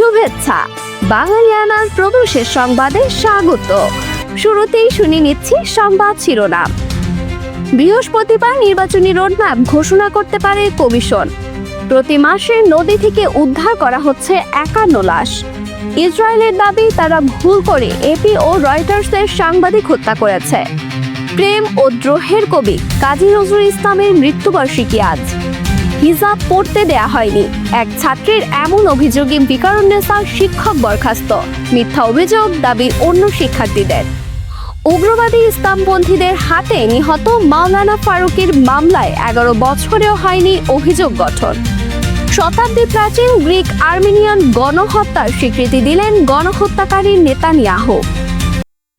শুভেচ্ছা। বাঙালিয়ানার প্রবেশের সংবাদে স্বাগত। শুরুতেই শুনে নিচ্ছি সংবাদ শিরোনাম। বৃহস্পতিবার নির্বাচনী রোডম্যাপ ঘোষণা করতে পারে কমিশন। প্রতি মাসে নদী থেকে উদ্ধার করা হচ্ছে একান্ন লাশ। ইসরায়েলের দাবি, তারা ভুল করে এপি ও রয়টার্সের সাংবাদিক হত্যা করেছে। প্রেম ও দ্রোহের কবি কাজী নজরুল ইসলামের মৃত্যুবার্ষিকী আজ। হিজাব পড়তে দেয়া হয়নি। এক ছাত্রের এমন অভিযোগে বিকারুন্নেসার শিক্ষক বরখাস্ত। মিথ্যা অভিযোগ দাবি অন্য শিক্ষার্থীদের। উগ্রবাদী ইসলামপন্থীদের হাতে নিহত মাওলানা ফারুকের মামলায় এগারো বছরেও হয়নি অভিযোগ গঠন। শতাব্দী প্রাচীন গ্রিক আর্মেনিয়ান গণহত্যার স্বীকৃতি দিলেন গণহত্যাকারী নেতানিয়াহু।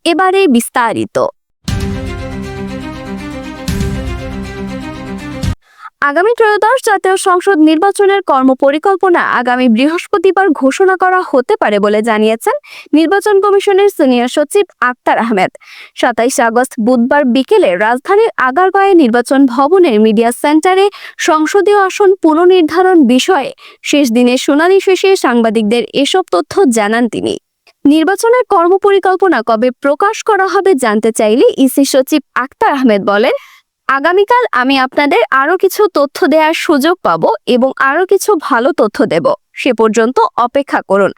এবারে বিস্তারিত। আগামী ত্রয়োদশ জাতীয় সংসদ নির্বাচনের কর্মপরিকল্পনা আগামী বৃহস্পতিবার ঘোষণা করা হতে পারে বলে জানিয়েছেন নির্বাচন কমিশনের সিনিয়র সচিব আক্তার আহমেদ। সাতাইশ আগস্ট বুধবার বিকেলে রাজধানীর আগারগাঁয়ে নির্বাচন ভবনের মিডিয়া সেন্টারে সংসদীয় আসন পুনর্নির্ধারণ বিষয়ে শেষ দিনের শুনানি শেষে সাংবাদিকদের এসব তথ্য জানান তিনি। নির্বাচনের কর্মপরিকল্পনা কবে প্রকাশ করা হবে জানতে চাইলে ইসি সচিব আক্তার আহমেদ বলেন আগামীকাল আমি আপনাদের আরও কিছু তথ্য দেওয়ার সুযোগ পাবো এবং আরও কিছু ভালো তথ্য দেব। সে পর্যন্ত অপেক্ষা করুন।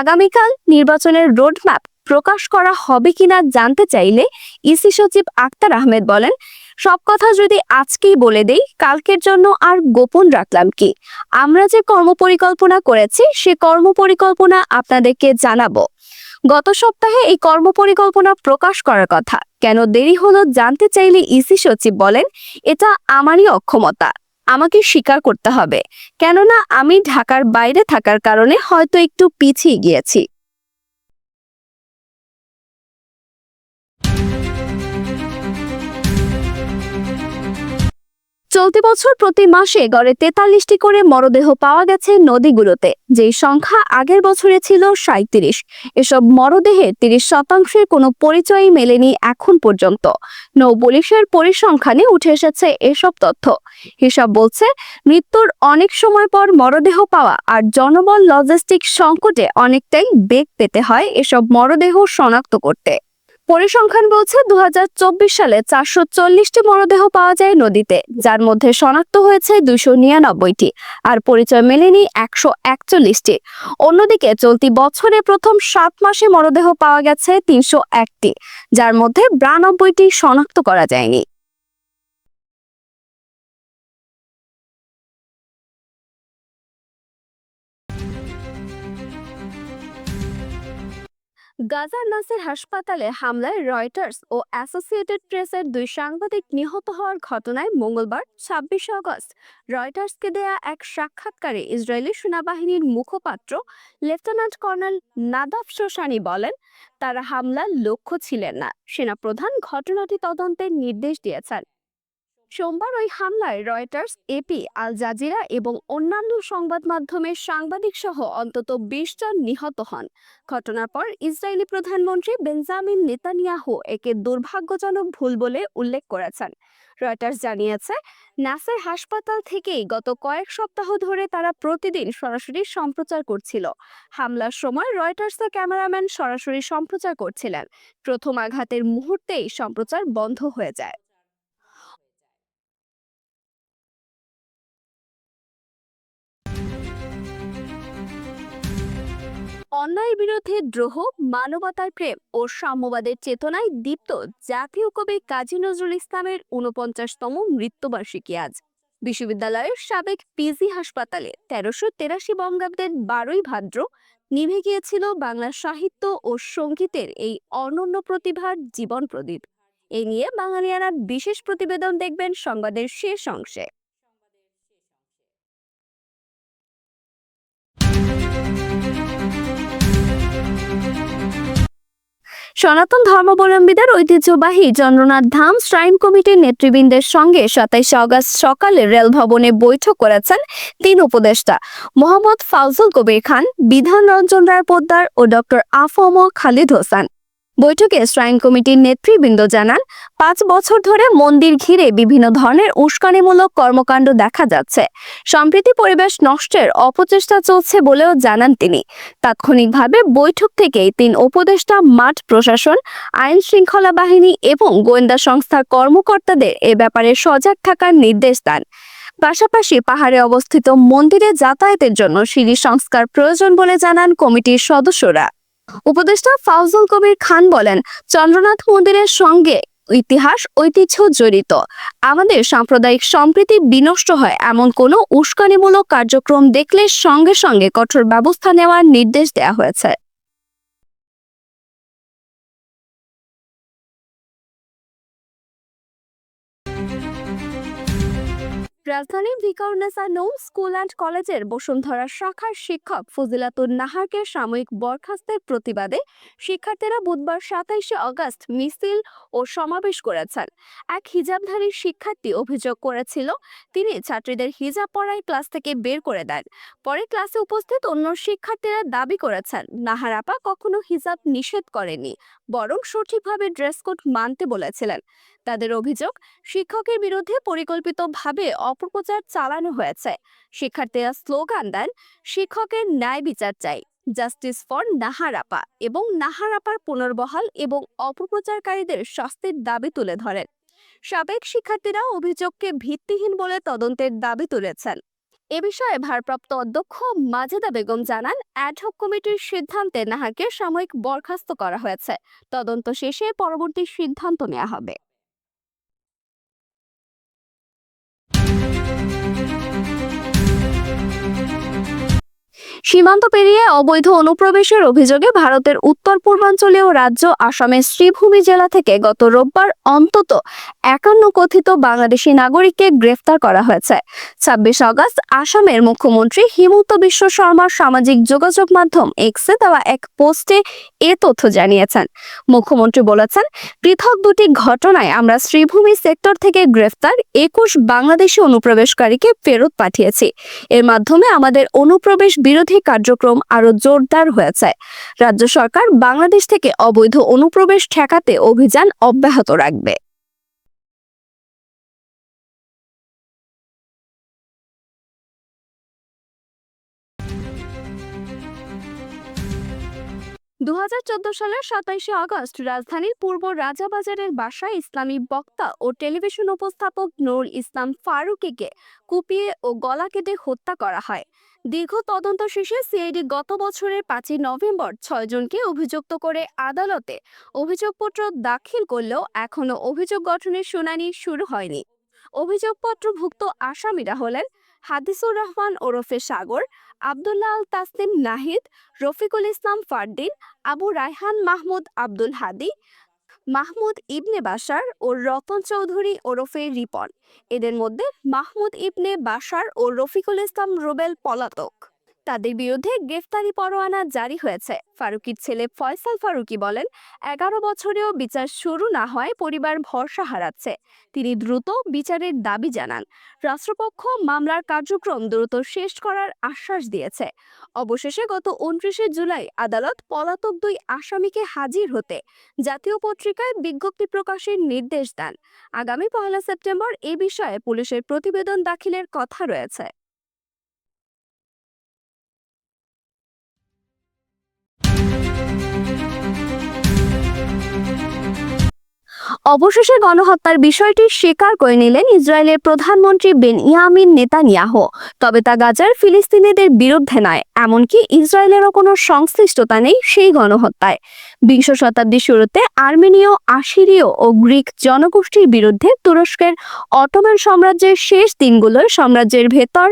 আগামীকাল নির্বাচনের রোডম্যাপ প্রকাশ করা হবে কিনা জানতে চাইলে ইসি সচিব আক্তার আহমেদ বলেন, সব কথা যদি আজকেই বলে দেই, কালকের জন্য আর গোপন রাখলাম কি? আমরা যে কর্মপরিকল্পনা করেছি, সে কর্মপরিকল্পনা আপনাদেরকে জানাব। গত সপ্তাহে এই কর্মপরিকল্পনা প্রকাশ করার কথা। কেন দেরি হলো জানতে চাইলে ইসি সচিব বলেন, এটা আমারই অক্ষমতা। আমাকে স্বীকার করতে হবে। কেননা আমি ঢাকার বাইরে থাকার কারণে হয়তো একটু পিছিয়ে গিয়েছি। চলতি বছর প্রতি মাসে গড়ে তেতাল্লিশটি করে মরদেহ পাওয়া গেছে নদীগুলোতে, যেই সংখ্যা আগের বছরে ছিল সাঁত্রিশ এসব মরদেহের তিরিশ শতাংশের কোনো পরিচয়ই মেলেনি এখন পর্যন্ত। নৌ পুলিশের পরিসংখ্যানে উঠে এসেছে এসব তথ্য। হিসাব বলছে, মৃত্যুর অনেক সময় পর মরদেহ পাওয়া আর জনবল, লজিস্টিক সংকটে অনেকটাই বেগ পেতে হয় এসব মরদেহ শনাক্ত করতে। পরিসংখ্যান বলছে দু হাজার চব্বিশ সালে চারশো চল্লিশটি মরদেহ পাওয়া যায় নদীতে, যার মধ্যে শনাক্ত হয়েছে দুশো নিরানব্বইটি আর পরিচয় মেলেনি একশো একচল্লিশটি। অন্যদিকে চলতি বছরে প্রথম সাত মাসে মরদেহ পাওয়া গেছে তিনশো একটি, যার মধ্যে বিরানব্বইটি শনাক্ত করা যায়নি। গাজার নাসের হাসপাতালে হামলায় রয়টার্স ও অ্যাসোসিয়েটেড প্রেসের দুই সাংবাদিক নিহত হওয়ার ঘটনায় মঙ্গলবার, ছাব্বিশে আগস্ট, রয়টার্সকে দেয়া এক সাক্ষাৎকারে ইসরায়েলি সেনাবাহিনীর মুখপাত্র লেফটেন্যান্ট কর্নেল নাদাফ শোশানি বলেন, তারা হামলার লক্ষ্য ছিলেন না। সেনাপ্রধান ঘটনাটি তদন্তের নির্দেশ দিয়েছেন। সোমবার ওই হামলায় রয়টার্স, এপি, আল জাজিরা এবং অন্যান্য সংবাদ মাধ্যমের সাংবাদিক সহ অন্তত বিশ জন নিহত হন। ঘটনার পর ইসরায়েলি প্রধানমন্ত্রী বেঞ্জামিন নেতানিয়াহু একে দুর্ভাগ্যজনক ভুল বলে উল্লেখ করেছেন। রয়টার্স জানিয়েছে, নাসের হাসপাতাল থেকেই গত কয়েক সপ্তাহ ধরে তারা প্রতিদিন সরাসরি সম্প্রচার করছিল। হামলার সময় রয়টার্সের ক্যামেরাম্যান সরাসরি সম্প্রচার করছিলেন। প্রথম আঘাতের মুহূর্তেই সম্প্রচার বন্ধ হয়ে যায়। অন্যায়ের বিরুদ্ধে দ্রোহ, মানবতার প্রেম ও সাম্যবাদের চেতনায় দীপ্ত জাতীয় কবি কাজী নজরুল ইসলামের উনপঞ্চাশতম মৃত্যুবার্ষিকী আজ। বিশ্ববিদ্যালয়ের সাবেক পিজি হাসপাতালে তেরোশো তেরাশি বঙ্গাব্দের বারোই ভাদ্র নিভে গিয়েছিল বাংলা সাহিত্য ও সঙ্গীতের এই অনন্য প্রতিভার জীবন প্রদীপ। এ নিয়ে বাঙালিয়ানার বিশেষ প্রতিবেদন দেখবেন সংবাদের শেষ অংশে। সনাতন ধর্মাবলম্বীদের ঐতিহ্যবাহী চন্দ্রনাথ ধাম শ্রাইন কমিটির নেতৃবৃন্দের সঙ্গে সাতাইশে আগস্ট সকালে রেল ভবনে বৈঠক করেছেন তিন উপদেষ্টা, মোহাম্মদ ফাউজুল কবির খান, বিধান রঞ্জন রায় পোদ্দার ও ডক্টর আফম খালিদ হোসেন। বৈঠকে শ্রাইন কমিটির নেতৃবৃন্দ জানান, পাঁচ বছর ধরে মন্দির ঘিরে বিভিন্ন ধরনের উস্কানিমূলক কর্মকাণ্ড দেখা যাচ্ছে। সম্প্রীতি পরিবেশ নষ্টের অপচেষ্টা চলছে বলেও জানান তিনি। তাৎক্ষণিকভাবে বৈঠক থেকেই তিন উপদেষ্টা, মাঠ প্রশাসন, আইন শৃঙ্খলা বাহিনী এবং গোয়েন্দা সংস্থার কর্মকর্তাদের এ ব্যাপারে সজাগ থাকার নির্দেশ দেন। পাশাপাশি পাহাড়ে অবস্থিত মন্দিরে যাতায়াতের জন্য সিঁড়ি সংস্কার প্রয়োজন বলে জানান কমিটির সদস্যরা। উপদেষ্টা ফাউজল কবির খান বলেন, চন্দ্রনাথ মন্দিরের সঙ্গে ইতিহাস, ঐতিহ্য জড়িত। আমাদের সাম্প্রদায়িক সম্প্রীতি বিনষ্ট হয় এমন কোনো উস্কানিমূলক কার্যক্রম দেখলে সঙ্গে সঙ্গে কঠোর ব্যবস্থা নেওয়ার নির্দেশ দেওয়া হয়েছে। রাজধানীর ভিকারুন্নেসা নৌ স্কুল অ্যান্ড কলেজের বসুন্ধরা শাখার শিক্ষক ফজিলাতুর নাহারকে সাময়িক বরখাস্তের প্রতিবাদে শিক্ষার্থীরা বুধবার সাতাইশে অগস্ট মিছিল ও সমাবেশ করেছেন। এক হিজাবধারী শিক্ষার্থী অভিযোগ করেছিল, তিনি ছাত্রীদের হিজাব পড়ায় ক্লাস থেকে বের করে দেন। পরে ক্লাসে উপস্থিত অন্য শিক্ষার্থীরা দাবি করেছেন, নাহার আপা কখনো হিজাব নিষেধ করেনি, বরং সঠিকভাবে ড্রেস কোড মানতে বলেছিলেন। তাদের অভিযোগ, শিক্ষকের বিরুদ্ধে পরিকল্পিতভাবে অপপ্রচার চালানো হয়েছে। শিক্ষার্থীরা স্লোগান দেন, শিক্ষকের ন্যায় বিচার চাই, জাস্টিস ফর নাহারাপা এবং নাহারাপার পুনর্বহাল এবং অপপ্রচারকারীদের শাস্তির দাবি তুলে ধরেন। সাবেক শিক্ষার্থীরা অভিযোগকে ভিত্তিহীন বলে তদন্তের দাবি তুলেছেন। এ বিষয়ে ভারপ্রাপ্ত অধ্যক্ষ মাজেদা বেগম জানান অ্যাডহক কমিটির সিদ্ধান্তে নাহারকে সাময়িক বরখাস্ত করা হয়েছে। তদন্ত শেষে পরবর্তী সিদ্ধান্ত নেওয়া হবে। সীমান্ত পেরিয়ে অবৈধ অনুপ্রবেশের অভিযোগে ভারতের উত্তর পূর্বাঞ্চলীয় রাজ্য আসামের শ্রীভূমি জেলা থেকে গত রোববার অন্তত একান্ন কথিত বাংলাদেশি নাগরিককে গ্রেফতার করা হয়েছে। ছাব্বিশ আগস্ট আসামের মুখ্যমন্ত্রী হিমন্ত বিশ্ব শর্মার সামাজিক যোগাযোগ মাধ্যম এক্সে দেওয়া এক পোস্টে এ তথ্য জানিয়েছেন। মুখ্যমন্ত্রী বলেছেন, পৃথক দুটি ঘটনায় আমরা শ্রীভূমি সেক্টর থেকে গ্রেফতার একুশ বাংলাদেশি অনুপ্রবেশকারীকে ফেরত পাঠিয়েছি। এর মাধ্যমে আমাদের অনুপ্রবেশ বিরোধী কার্যক্রম আরও জোরদার হয়েছে। রাজ্য সরকার বাংলাদেশ থেকে অবৈধ অনুপ্রবেশ ঠেকাতে অভিযান অব্যাহত রাখবে। দু হাজার চোদ্দ সালের সাতাইশে আগস্ট রাজধানীর পূর্ব রাজাবাজারের বাসায় ইসলামী বক্তা ও টেলিভিশন উপস্থাপক নুরুল ইসলাম ফারুকিকে কুপিয়ে ও গলা কেটে হত্যা করা হয়। দীর্ঘ তদন্ত শেষে সিআইডি গত বছরের পাঁচই নভেম্বর ছয়জনকে অভিযুক্ত করে আদালতে অভিযোগপত্র দাখিল করলেও এখনও অভিযোগ গঠনের শুনানি শুরু হয়নি। অভিযোগপত্রভুক্ত আসামিরা হলেন হাদিসুর রহমান ওরফে সাগর, আবদুল্লাহ আল তাসলিম নাহিদ, রফিকুল ইসলাম ফারদিন, আবু রায়হান মাহমুদ আব্দুল হাদি মাহমুদ ইবনে বাসার ও রতন চৌধুরী ওরফে রিপন। এদের মধ্যে মাহমুদ ইবনে বাসার ও রফিকুল ইসলাম রুবেল পলাতক। তাদের বিরুদ্ধে গ্রেফতারি পরোয়ানা জারি হয়েছে। ফারুকির ছেলে ফয়সাল ফারুকি বলেন, এগারো বছরেও বিচার শুরু না হয়, পরিবার ভরসা হারাচ্ছে। তিনি দ্রুত বিচারের দাবি জানান। রাষ্ট্রপক্ষ মামলার কার্যক্রম দ্রুত শেষ করার আশ্বাস দিয়েছে। অবশেষে গত উনত্রিশে জুলাই আদালত পলাতক দুই আসামিকে হাজির হতে জাতীয় পত্রিকায় বিজ্ঞপ্তি প্রকাশের নির্দেশ দেন। আগামী পয়লা সেপ্টেম্বর এ বিষয়ে পুলিশের প্রতিবেদন দাখিলের কথা রয়েছে। অবশেষে গণহত্যার বিষয়টি স্বীকার করে নিলেন ইসরায়েলের প্রধানমন্ত্রী বেন ইয়ামিন নেতানিয়াহু। তবে তা গাজার ফিলিস্তিনিদের বিরুদ্ধে নয়, এমনকি ইসরায়েলেরও কোনো সংশ্লিষ্টতা নেই সেই গণহত্যায়। বিংশ শতাব্দীর শুরুতে আর্মেনীয়, আশিরীয় ও গ্রিক জনগোষ্ঠীর বিরুদ্ধে তুরস্কের অটোমান সাম্রাজ্যের শেষ দিনগুলোয় সাম্রাজ্যের ভেতর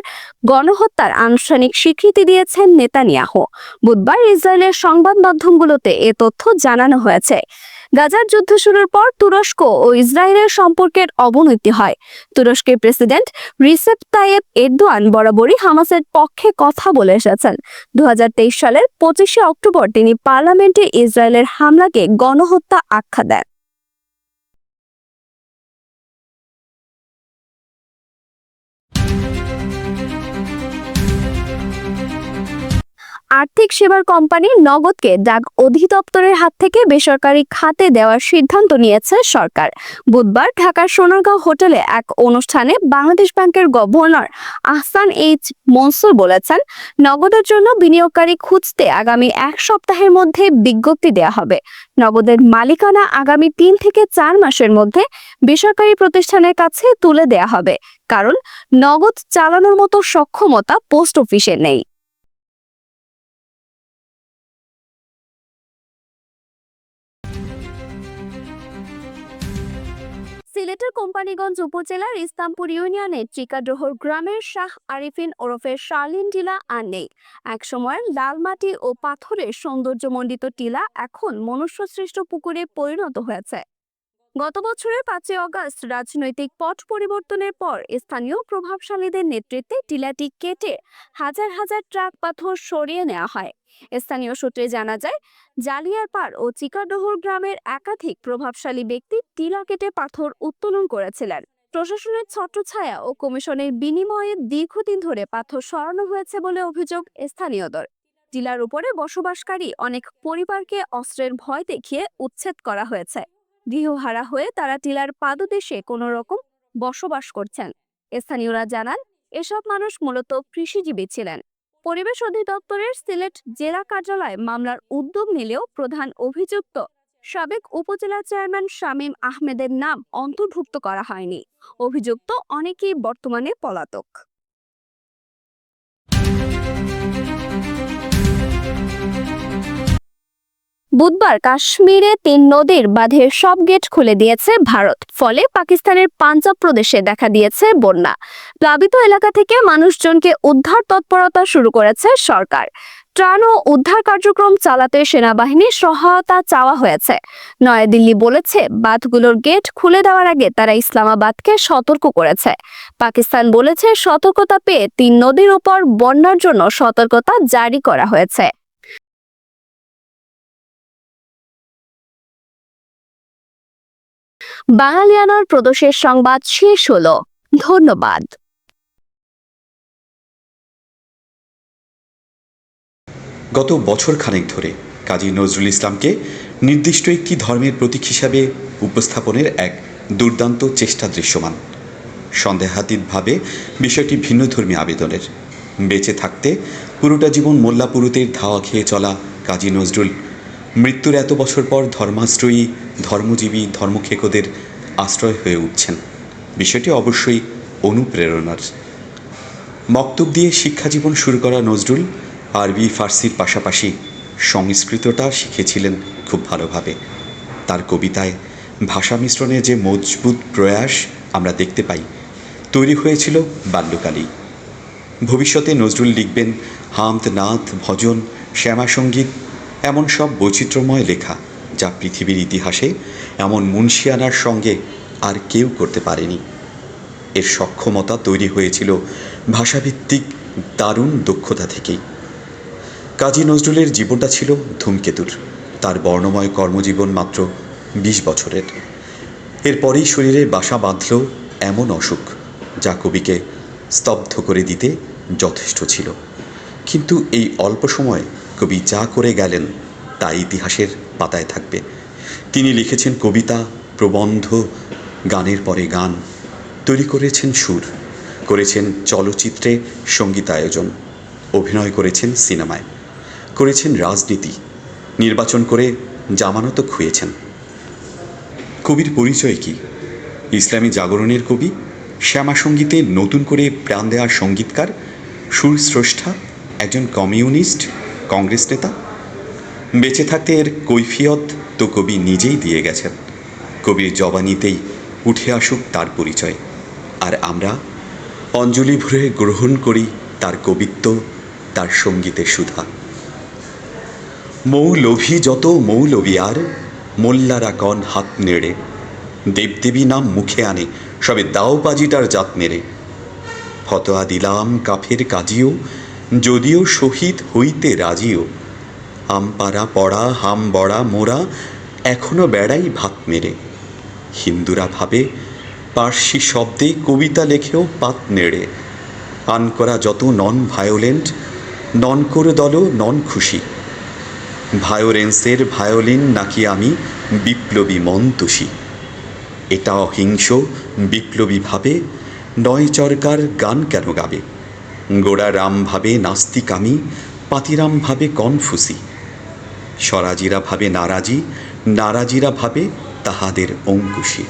গণহত্যার আনুষ্ঠানিক স্বীকৃতি দিয়েছেন নেতানিয়াহু। বুধবার ইসরায়েলের সংবাদ মাধ্যমগুলোতে এ তথ্য জানানো হয়েছে। গাজার যুদ্ধ শুরুর পর তুরস্ক ও ইসরায়েলের সম্পর্কের অবনতি হয়। তুরস্কের প্রেসিডেন্ট রিসেপ তাইয়েব এরদোয়ান বরাবরই হামাসের পক্ষে কথা বলে এসেছেন। দু হাজার তেইশ সালের পঁচিশে অক্টোবর তিনি পার্লামেন্টে ইসরায়েলের হামলাকে গণহত্যা আখ্যা দেন। আর্থিক সেবার কোম্পানি নগদকে ডাক অধিদপ্তরের হাত থেকে বেসরকারি খাতে দেওয়ার সিদ্ধান্ত নিয়েছে সরকার। বুধবার ঢাকার সোনারগাঁও হোটেলে এক অনুষ্ঠানে বাংলাদেশ ব্যাংকের গভর্নর আহসান এইচ মনসুর বলেছেন, নগদের জন্য বিনিয়োগকারী খুঁজতে আগামী এক সপ্তাহের মধ্যে বিজ্ঞপ্তি দেওয়া হবে। নগদের মালিকানা আগামী তিন থেকে চার মাসের মধ্যে বেসরকারি প্রতিষ্ঠানের কাছে তুলে দেয়া হবে। কারণ, নগদ চালানোর মতো সক্ষমতা পোস্ট অফিসে নেই। সিলেটের কোম্পানিগঞ্জ উপজেলার ইসলামপুর ইউনিয়নের চিকাডোহর গ্রামের শাহ আরিফিন ওরফে শার্লিন টিলা আর নেই। একসময়ের লাল মাটি ও পাথরের সৌন্দর্যমণ্ডিত টিলা এখন মনুষ্যসৃষ্ট পুকুরে পরিণত হয়েছে। গত বছরের পাঁচই অগস্ট রাজনৈতিক পট পরিবর্তনের পর স্থানীয় প্রভাবশালীদের নেতৃত্বে টিলাটি কেটে হাজার হাজার ট্রাক পাথর সরিয়ে নেওয়া হয়। স্থানীয় সূত্রে জানা যায় জালিয়ারপাড় ও চিকাডোহর গ্রামের একাধিক প্রভাবশালী ব্যক্তি টিলা কেটে পাথর উত্তোলন করেছিলেন। প্রশাসনের ছত্রছায়া ও কমিশনের বিনিময়ে দীর্ঘদিন ধরে পাথর সরানো হয়েছে বলে অভিযোগ স্থানীয়দের। টিলার উপরে বসবাসকারী অনেক পরিবারকে অস্ত্রের ভয় দেখিয়ে উচ্ছেদ করা হয়েছে। গৃহহারা হয়ে তারা টিলার পাদদেশে কোনো রকম বসবাস করছেন। স্থানীয়রা জানান, এসব মানুষ মূলত কৃষিজীবী ছিলেন। পরিবেশ অধিদপ্তরের সিলেট জেলা কার্যালয়ে মামলার উদ্যোগ নিলেও প্রধান অভিযুক্ত সাবেক উপজেলা চেয়ারম্যান শামীম আহমেদের নাম অন্তর্ভুক্ত করা হয়নি। অভিযুক্ত অনেকেই বর্তমানে পলাতক। বুধবার কাশ্মীরে তিন নদীর বাঁধের সব গেট খুলে দিয়েছে ভারত। ফলে পাকিস্তানের পাঞ্জাব প্রদেশে দেখা দিয়েছে বন্যা। প্লাবিত এলাকা থেকে মানুষজনকে উদ্ধার তৎপরতা শুরু করেছে সরকার। ত্রাণ ও উদ্ধার কার্যক্রম চালাতে সেনাবাহিনীর সহায়তা চাওয়া হয়েছে। নয়াদিল্লি বলেছে, বাঁধগুলোর গেট খুলে দেওয়ার আগে তারা ইসলামাবাদকে সতর্ক করেছে। পাকিস্তান বলেছে, সতর্কতা পেয়ে তিন নদীর উপর বন্যার জন্য সতর্কতা জারি করা হয়েছে। বাঙালিয়ানার প্রদোষের সংবাদ শেষ হলো। ধন্যবাদ। গত বছর খানেক ধরে কাজী নজরুল ইসলামকে নির্দিষ্ট একটি ধর্মের প্রতীক হিসাবে উপস্থাপনের এক দুর্দান্ত চেষ্টা দৃশ্যমান। সন্দেহাতীতভাবে বিষয়টি ভিন্নধর্মী আবেদনের। বেঁচে থাকতে পুরোটা জীবন মোল্লাপুরুতের ধাওয়া খেয়ে চলা কাজী নজরুল মৃত্যুর এত বছর পর ধর্মাশ্রয়ী, ধর্মজীবী ধর্মক্ষেকদের আশ্রয় হয়ে উঠছেন। বিষয়টি অবশ্যই অনুপ্রেরণার। মক্তব দিয়ে শিক্ষাজীবন শুরু করা নজরুল আরবি ফার্সির পাশাপাশি সংস্কৃতটা শিখেছিলেন খুব ভালোভাবে। তার কবিতায় ভাষা মিশ্রণে যে মজবুত প্রয়াস আমরা দেখতে পাই, তৈরি হয়েছিল বাল্যকালেই। ভবিষ্যতে নজরুল লিখবেন হামদ নাথ ভজন, শ্যামাসঙ্গীত এমন সব বৈচিত্র্যময় লেখা যা পৃথিবীর ইতিহাসে এমন মুন্সিয়ানার সঙ্গে আর কেউ করতে পারেনি। এর সক্ষমতা তৈরি হয়েছিল ভাষাভিত্তিক দারুণ দক্ষতা থেকেই। কাজী নজরুলের জীবনটা ছিল ধূমকেতুর। তার বর্ণময় কর্মজীবন মাত্র বিশ বছরের। এরপরেই শরীরে বাসা বাঁধল এমন অসুখ যা কবিকে স্তব্ধ করে দিতে যথেষ্ট ছিল। কিন্তু এই অল্প সময়ে কবি যা করে গেলেন তা ইতিহাসের পাতায় থাকবে। তিনি লিখেছেন কবিতা, প্রবন্ধ, গানের পরে গান, তৈরি করেছেন সুর, করেছেন চলচ্চিত্রে সঙ্গীতায়োজন, অভিনয় করেছেন সিনেমায়, করেছেন রাজনীতি, নির্বাচন করে জামানত খুঁয়েছেন। কবির পরিচয় কি? ইসলামী জাগরণের কবি শ্যামা সঙ্গীতে নতুন করে প্রাণ দেওয়ার সঙ্গীতকার সুর স্রষ্টা একজন কমিউনিস্ট কংগ্রেস নেতা। বেঁচে থাকতে এর কৈফিয়ত তো কবি নিজেই দিয়ে গেছেন। কবির জবানিতেই উঠে আসুক তার পরিচয়। আর আমরা অঞ্জলি ভরে গ্রহণ করি তার কবিত্ব, তার সঙ্গীতের সুধা। মৌলভী যত মৌলভী আর, মোল্লারা কন হাত নেড়ে। দেবদেবী নাম মুখে আনে, সবে দাও বাজিটার জাত নেড়ে। ফতোয়া দিলাম কাফের কাজিও যদিও শহীদ হইতে রাজিও। আমপাড়া পড়া হাম বড়া, মোরা এখনও বেড়াই ভাত মেরে। হিন্দুরা ভাবে, পার্সি শব্দে কবিতা লেখেও পাত নেড়ে। পান করা যত নন ভায়োলেন্ট, নন করে দল নন খুশি। ভায়োলেন্সের ভায়োলিন নাকি আমি বিপ্লবী মন্তোষী। এটা অহিংস, বিপ্লবী ভাবে, নয় চরকার গান কেন গাবে? গোড়া রাম ভাবে নাস্তিক আমি পাতিরাম ভাবে কনফুসি। স্বরাজিরা ভাবে নারাজি, নারাজিরা ভাবে তাহাদের অঙ্কুশী।